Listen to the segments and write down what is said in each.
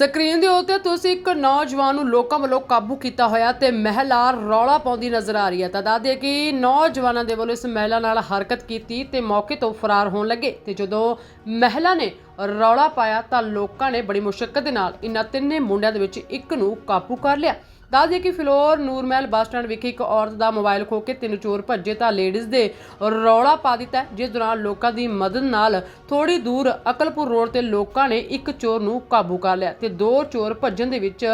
Screen ਦੇ ਉੱਤੇ ਤੁਸੀਂ ਇੱਕ ਨੌਜਵਾਨ ਨੂੰ ਲੋਕਾਂ ਵੱਲੋਂ ਕਾਬੂ ਕੀਤਾ ਹੋਇਆ ਤੇ ਮਹਿਲਾ ਰੌਲਾ ਪਾਉਂਦੀ ਨਜ਼ਰ ਆ ਰਹੀ ਹੈ। ਤਾਂ ਦੱਸਦੇ ਕਿ ਨੌਜਵਾਨਾਂ ਦੇ ਵੱਲੋਂ ਇਸ ਮਹਿਲਾ ਨਾਲ ਹਰਕਤ ਕੀਤੀ ਤੇ ਮੌਕੇ ਤੋਂ ਫਰਾਰ ਹੋਣ ਲੱਗੇ ਤੇ ਜਦੋਂ ਮਹਿਲਾ ਨੇ ਰੌਲਾ ਪਾਇਆ ਤਾਂ ਲੋਕਾਂ ਨੇ ਬੜੀ ਮੁਸ਼ਕਲ ਦੇ ਨਾਲ ਇਨ੍ਹਾਂ ਤਿੰਨੇ ਮੁੰਡਿਆਂ ਦੇ ਵਿੱਚ ਇੱਕ ਨੂੰ ਕਾਬੂ ਕਰ ਲਿਆ। ਦੱਸਦੇ ਕਿ ਫਿਲੌਰ ਨੂਰਮਹਿਲ ਬੱਸ ਸਟੈਂਡ ਵਿਖੇ ਇੱਕ ਔਰਤ ਦਾ ਮੋਬਾਈਲ ਖੋ ਕੇ ਤਿੰਨ ਚੋਰ ਭੱਜੇ ਤਾਂ ਲੇਡੀਜ਼ ਦੇ ਰੌਲਾ ਪਾ ਦਿੱਤਾ ਜਿਸ ਦੌਰਾਨ ਲੋਕਾਂ ਦੀ ਮਦਦ ਨਾਲ ਥੋੜੀ ਦੂਰ ਅਕਲਪੁਰ ਰੋਡ ਤੇ ਲੋਕਾਂ ਨੇ ਇੱਕ ਚੋਰ ਨੂੰ ਕਾਬੂ ਕਰ ਲਿਆ ਤੇ ਦੋ ਚੋਰ ਭੱਜਣ ਦੇ ਵਿੱਚ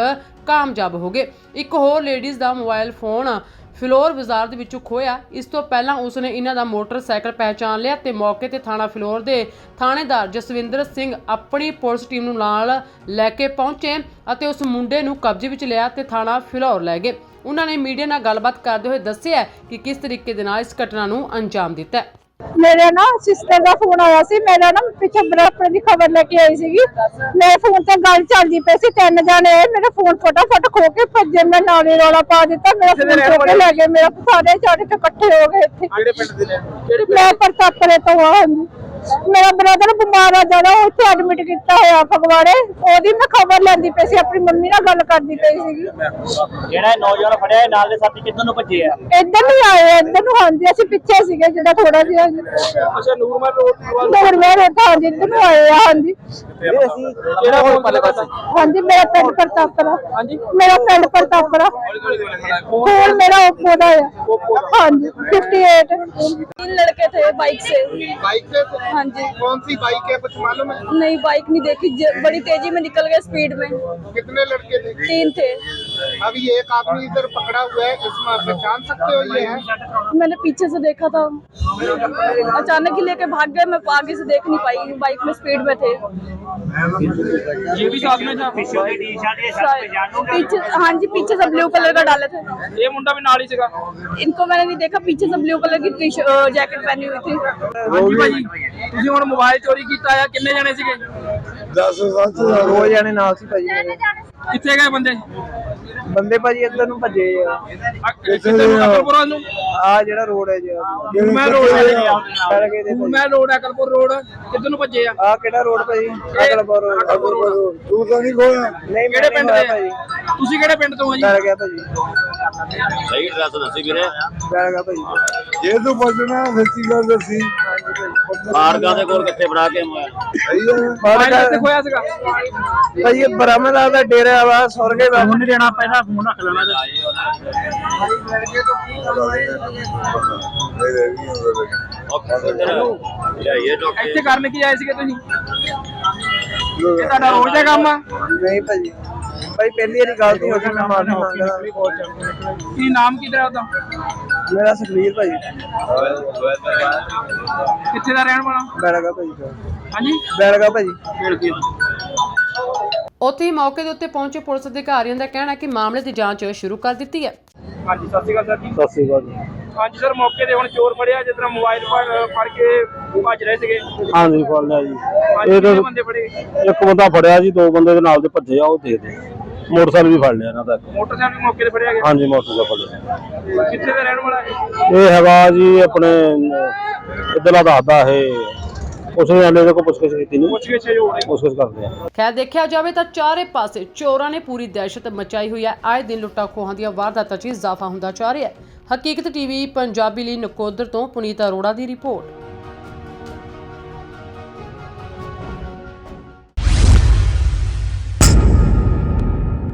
ਕਾਮਯਾਬ ਹੋ ਗਏ। ਇੱਕ ਹੋਰ ਲੇਡੀਜ਼ ਦਾ ਮੋਬਾਈਲ ਫੋਨ ਫਿਲੌਰ ਬਾਜ਼ਾਰ ਦੇ ਵਿੱਚੋਂ ਖੋਇਆ ਇਸ ਤੋਂ ਪਹਿਲਾਂ ਉਸ ਨੇ ਇਹਨਾਂ ਦਾ ਮੋਟਰਸਾਈਕਲ ਪਹਿਚਾਨ ਲਿਆ ਤੇ ਮੌਕੇ ਤੇ ਥਾਣਾ ਫਿਲੌਰ ਦੇ ਥਾਣੇਦਾਰ ਜਸਵਿੰਦਰ ਸਿੰਘ ਆਪਣੀ ਪੁਲਿਸ ਟੀਮ ਨੂੰ ਨਾਲ ਲੈ ਕੇ ਪਹੁੰਚੇ ਅਤੇ ਉਸ ਮੁੰਡੇ ਨੂੰ ਕਬਜ਼ੇ ਵਿੱਚ ਲਿਆ ਤੇ ਥਾਣਾ ਫਿਲੌਰ ਲੈ ਗਏ। ਉਹਨਾਂ ਨੇ ਮੀਡੀਆ ਨਾਲ ਗੱਲਬਾਤ ਕਰਦੇ ਹੋਏ ਦੱਸਿਆ ਕਿ ਕਿਸ ਤਰੀਕੇ ਦੇ ਨਾਲ ਇਸ ਘਟਨਾ ਨੂੰ ਅੰਜਾਮ ਦਿੱਤਾ ਮੇਰੇ ਨਾ ਸਿਸਟਰ ਦਾ ਫੋਨ ਆਇਆ ਸੀ ਮੇਰਾ ਨਾ ਪਿੱਛੇ ਬਰਾਬਰ ਦੀ ਖਬਰ ਲੈ ਕੇ ਆਈ ਸੀਗੀ। ਮੇਰੇ ਫੋਨ ਤੇ ਗੱਲ ਚੱਲਦੀ ਪਈ ਸੀ ਤਿੰਨ ਜਾਣੇ ਮੇਰਾ ਫੋਨ ਫਟਾਫਟ ਖੋ ਕੇ ਭੱਜੇ ਮੈਂ ਨਾਲੇ ਰੌਲਾ ਪਾ ਦਿੱਤਾ ਮੇਰਾ ਫੋਨ ਖੋ ਕੇ ਲੈ ਗਏ ਮੇਰਾ ਸਾਰੇ ਚਾੜੇ ਇਕੱਠੇ ਹੋ ਗਏ ਇੱਥੇ। ਕਿਹੜੇ ਪਿੰਡ ਦੇ ਨੇ? ਮੈਂ ਪ੍ਰਤਾਪਰੇ ਤੋਂ ਆ ਹਾਂਜੀ। ਮੇਰਾ ਬ੍ਰਦਰ ਬਿਮਾਰ ਆ ਜਿਆਦਾ ਉਹ ਇੱਥੇ ਐਡਮਿਟ ਕੀਤਾ ਹੋਇਆ ਫਗਵਾੜੇ ਉਹਦੀ ਮੈਂ ਖਬਰ ਲੈਂਦੀ ਪਈ ਸੀ ਆਪਣੀ ਮੰਮੀ ਨਾਲ ਗੱਲ ਕਰਦੀ ਪਈ ਸੀਗੀ ਜਿਹੜਾ ਇਹ ਨੌਜਵਾਨ ਫੜਿਆ ਇਹ ਨਾਲ ਦੇ ਸਾਥੀ ਕਿੱਧਰ ਨੂੰ ਭੱਜੇ ਆ ਇੱਧਰ ਨਹੀਂ ਆਏ ਇੱਧਰ ਨੂੰ ਹਾਂਜੀ ਅਸੀਂ ਪਿੱਛੇ ਸੀਗੇ ਜਿਹੜਾ ਥੋੜਾ ਜਿਹਾ ਅੱਛਾ ਨੂਰਮਲ ਰੋਡ ਹੋਰ ਮੈਂ ਰੋਟਾ ਹਾਂਜੀ ਇੱਧਰ ਨੂੰ ਆਏ ਆ ਹਾਂਜੀ ਇਹ ਅਸੀਂ ਕਿਹੜਾ ਹੋਰ ਪੱਲੇ ਪਾਸੇ ਹਾਂਜੀ ਮੇਰਾ ਪਿੰਡ ਪ੍ਰਤਾਪਰਾ ਹਾਂਜੀ ਮੇਰਾ ਪਿੰਡ ਪ੍ਰਤਾਪਰਾ ਹੋਰ मेरा ओप्पो का है हाँ जी फिफ्टी एट तीन लड़के थे बाइक से बाइक से तो हाँ जी। कौन सी बाइक है कुछ मालूम है? नहीं बाइक नहीं देखी। बड़ी तेज़ी में निकल गए स्पीड में। कितने लड़के थे? तीन थे। अभी एक आदमी इधर पकड़ा हुआ है इसमें आप पहचान सकते हो ये है। मैंने पीछे से देखा था। अचानक ही लेके भाग गए मैं आगे से देख नहीं पाई। बाइक में स्पीड में थे। ये भी साथ में था? पीछे हाँ जी पीछे सब ब्लू कलर का डाले थे। ये मुंडा भी नाली से इनको मैंने नहीं देखा पीछे सब ब्लू कलर की जैकेट पहनी हुई थी। हाँ जी भाई। ਤੁਸੀਂ ਹੁਣ ਮੋਬਾਈਲ ਚੋਰੀ ਕੀਤਾ ਆ ਕਿੰਨੇ ਜਣੇ ਸੀਗੇ? 10 ਸੱਤ ਦੋ ਜਣੇ ਨਾਲ ਸੀ ਭਾਜੀ ਮੇਰੇ। ਕਿੱਥੇ ਗਏ ਬੰਦੇ? ਬੰਦੇ ਭਾਜੀ ਇੱਧਰ ਨੂੰ ਭੱਜੇ ਆ। ਆ, ਕਿੱਥੇ ਨੂੰ ਅਕਲਪੁਰਾ ਨੂੰ? ਆਹ ਜਿਹੜਾ ਰੋਡ ਹੈ ਜੀ ਮੈਂ ਰੋਡ ਦੇ ਮੈਂ ਰੋਡ ਅਕਲਪੁਰ ਰੋਡ। ਕਿੱਧਰ ਨੂੰ ਭੱਜੇ ਆ? ਆਹ ਕਿਹੜਾ ਰੋਡ ਭਾਜੀ? ਅਗਲਪੁਰ ਰੋਡ ਅਕਲਪੁਰ ਰੋਡ ਤੂੰ ਤਾਂ ਨਹੀਂ ਖੋਇਆ? ਨਹੀਂ ਕਿਹੜੇ ਪਿੰਡ ਦੇ ਭਾਜੀ। ਆ? ਤੁਸੀਂ ਕਿਹੜੇ ਪਿੰਡ ਤੋਂ ਆ ਜੀ? ਡਰ ਗਿਆ ਭਾਜੀ। ਸਹੀ ਐਡਰੈਸ ਦੱਸੀ ਵੀਰੇ। ਡਰ ਗਿਆ ਭਾਜੀ। ਜੇ ਤੂੰ ਬਚਣਾ ਸੱਚੀ ਗੱਲ ਦੱਸੀ। ਮਾਰਗਾਂ ਦੇ ਕੋਲ ਕਿੱਥੇ ਬਣਾ ਕੇ ਆਇਆ ਸਹੀ ਹੈ। ਮੋਬਾਈਲ ਕਿੱਥੇ ਖੋਇਆ ਸੀਗਾ ਭਾਜੀ ਇਹ ਬ੍ਰਹਮਦਾਸ ਦਾ। ਡੇਰਾ ਵਾ ਸੁਰਗੇ ਦਾ ਨਹੀਂ ਦੇਣਾ ਪਹਿਲਾਂ ਫੋਨ ਰੱਖ ਲੈਣਾ ਇੱਥੇ ਕਰਨ ਕੀ ਆਏ ਸੀਗੇ ਤੁਸੀਂ? ਇਹ ਤੁਹਾਡਾ ਰੋਜ਼ ਦਾ ਕੰਮ ਆ? ਨਹੀਂ ਭਾਜੀ। ਭਾਈ ਪਹਿਲੀ ਵਾਰੀ ਗਲਤੀ ਹੋ ਗਈ ਮੈਂ ਮਾਫੀ ਮੰਗਦਾ। ਕੀ ਨਾਮ ਕੀ ਤੇਰਾ ਉਹਦਾ? ਮੇਰਾ ਸੁਖਵੀਰ ਭਾਜੀ। ਕਿੱਥੇ ਦਾ ਰਹਿਣ ਵਾਲਾ? ਬੈਲਗਾ ਭਾਜੀ। ਹਾਂਜੀ? ਬੈਲਗਾ ਭਾਜੀ। ਉੱਥੇ ਹੀ ਮੌਕੇ ਦੇ ਉੱਤੇ ਪਹੁੰਚੇ ਪੁਲਿਸ ਅਧਿਕਾਰੀਆਂ ਦਾ ਕਹਿਣਾ ਕਿ ਮਾਮਲੇ ਦੀ ਜਾਂਚ ਸ਼ੁਰੂ ਕਰ ਦਿੱਤੀ ਹੈ। ਹਾਂਜੀ ਸਤਿ ਸ਼੍ਰੀ ਅਕਾਲ ਸਰ ਜੀ। ਸਤਿ ਸ੍ਰੀ ਅਕਾਲ ਜੀ। ਹਾਂਜੀ ਸਰ ਮੌਕੇ ਤੇ ਹੁਣ ਚੋਰ ਫੜਿਆ ਜਿਸ ਤਰ੍ਹਾਂ ਮੋਬਾਈਲ ਫੜ ਕੇ ਭੱਜ ਰਹੇ ਸੀਗੇ। ਹਾਂਜੀ ਫੜ ਲਿਆ ਜੀ। ਇਹ ਬੰਦੇ ਫੜੇ ਇੱਕ ਬੰਦਾ ਫੜਿਆ ਜੀ ਦੋ ਬੰਦੇ ਦੇ ਨਾਲ ਦੇ ਭੱਜੇ ਆ ਉਹ ਦੇਖਦੇ ਆ। ਮੋਟਰਸਾਈਕਲ ਵੀ ਫੜ ਲਿਆ ਇਹਨਾਂ ਦਾ। ਮੋਟਰਸਾਈਕਲ ਵੀ ਮੌਕੇ ਤੇ ਫੜਿਆ ਗਿਆ? ਹਾਂਜੀ ਮੋਟਰਸਾਈਕਲ ਫੜ ਲਿਆ। ਕਿੱਥੇ ਦਾ ਰਹਿਣ ਵਾਲਾ ਹੈ ਇਹ ਹੈਗਾ ਜੀ ਆਪਣੇ ਇਧਰਲਾ ਦੱਸਦਾ ਇਹ। ਉਸ ਨੇ ਆਲੇ ਕੋ ਪੁੱਛ ਕੀਤੀ ਨਹੀਂ। ਪੁੱਛ ਕੇ ਛੇ ਹੋ ਰਹੀ ਪੁੱਛ ਕਰਦੇ ਆ। ਖੈਰ ਦੇਖਿਆ ਜਾਵੇ ਤਾਂ ਚਾਰੇ ਪਾਸੇ ਚੋਰਾਂ ਨੇ ਪੂਰੀ ਦਹਿਸ਼ਤ ਮਚਾਈ ਹੋਈ ਹੈ। ਆਏ ਦਿਨ ਲੁੱਟਾਂ ਖੋਹਾਂ ਦੀਆਂ ਵਾਰਦਾਤਾਂ 'ਚ ਇਜ਼ਾਫਾ ਹੁੰਦਾ ਜਾ ਰਿਹਾ ਹੈ। ਹਕੀਕਤ ਟੀਵੀ ਪੰਜਾਬੀ ਲਈ ਨਕੋਦਰ ਤੋਂ ਪੁਨੀਤ ਅਰੋੜਾ ਦੀ ਰਿਪੋਰਟ।